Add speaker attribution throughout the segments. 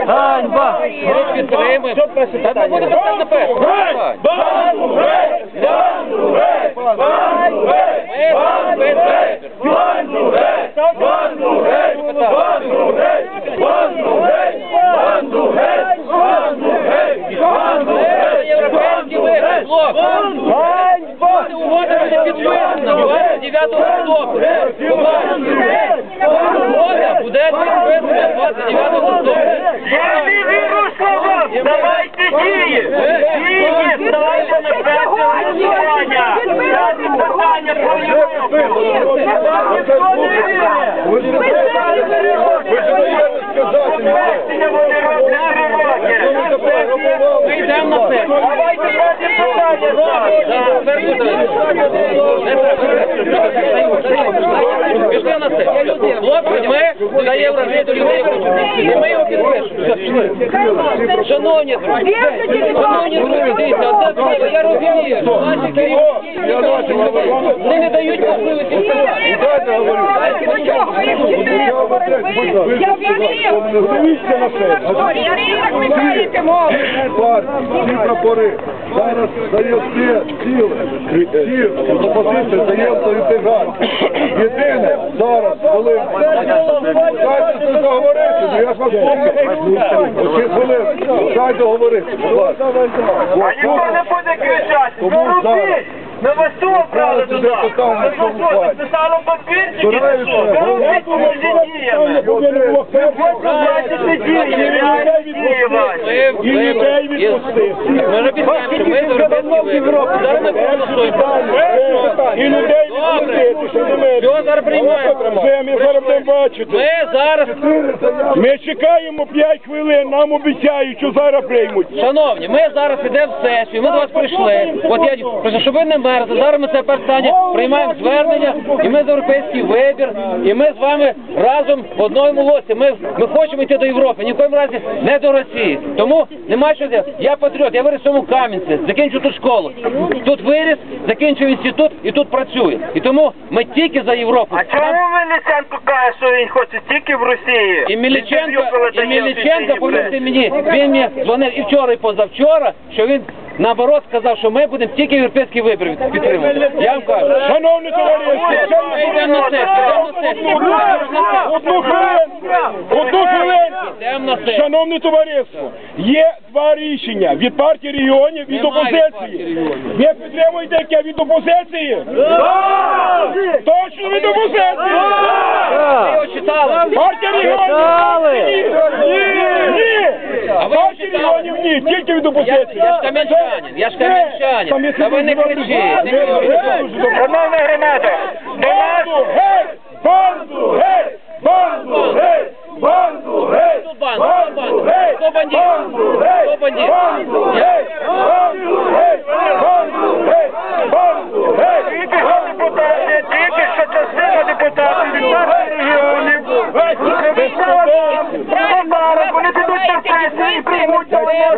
Speaker 1: Ганьба!
Speaker 2: Ми підтримуємо. Та ми будемо
Speaker 3: так
Speaker 2: наперед. Європейський вихід, блок! Угода буде підписана 29
Speaker 3: октября.
Speaker 2: Пішли на це. Хлопці, ми даємо розгляду людей. Не ми його підпишемо. Шановні друзі, шановні друзі, дивіться, одна справа, я розумію, що наші керівники вони не дають можливості співати.
Speaker 4: Я вірю. Я вірю, як ви кажете мову. Всі прапори зараз дає всі сили, всі пропозиції даємо до. Єдине зараз, коли дайте договорити, я ж вас прошу, чи хвилин, дайте говорити, будь ласка.
Speaker 3: А ніхто не буде кричати, Тому зарубіть! Вас цього брали туди! Ви що, що, писали папірчики, чи що? Зарубіть між діями! Ви хочете бачити дії, реальні дії ваші!
Speaker 2: І людей відпустити! Що ми за в Європі. Зараз ми проголосуємо.
Speaker 4: І людей що не ми.
Speaker 2: Все, зараз приймаємо.
Speaker 4: Це ми зараз будемо бачити.
Speaker 2: Ми зараз,
Speaker 4: Ми чекаємо 5 хвилин, нам обіцяють, що зараз приймуть.
Speaker 2: шановні, ми зараз йдемо в сесію, ми до вас прийшли. От я прошу, щоб ви не мерзли. Зараз ми це питання приймаємо звернення, і ми за європейський вибір, і ми з вами разом в одному лосі. Ми, ми хочемо йти до Європи, ні в коєму разі не до Росії. Тому нема що делати. Я патріот, я виріс в цьому Кам'янці, закінчив тут школу. Тут виріс, закінчив інститут і тут працюю. І тому ми тільки за Європу.
Speaker 3: А чому Мельниченко каже, що він хоче тільки в Росії?
Speaker 2: І Міліченко, і Міліченко, повірте мені, він мені дзвонив і вчора, і позавчора, що він наоборот сказав, що ми будемо тільки європейські вибори підтримувати. Я вам кажу.
Speaker 4: Шановні товариші,
Speaker 2: Ми йдемо на це, йдемо на сесію. Йдемо на сесію.
Speaker 4: одну хвилину, одну хвилину.
Speaker 2: Йдемо на сесію.
Speaker 4: Шановне товариство, є два рішення від партії регіонів, від опозиції. Ви підтримуєте яке від опозиції? Точно від опозиції? Партія регіонів? Ні, ні.
Speaker 2: А ви його
Speaker 4: Партія регіонів ні, тільки від
Speaker 2: Я,
Speaker 4: опозиції.
Speaker 2: я ж кам'янчанин, я ж кам'янчанин. Та ви не кричіть, не кричіть.
Speaker 3: Шановна громада, до нас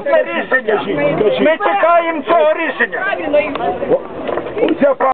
Speaker 3: це рішення. Ми чекаємо цього рішення.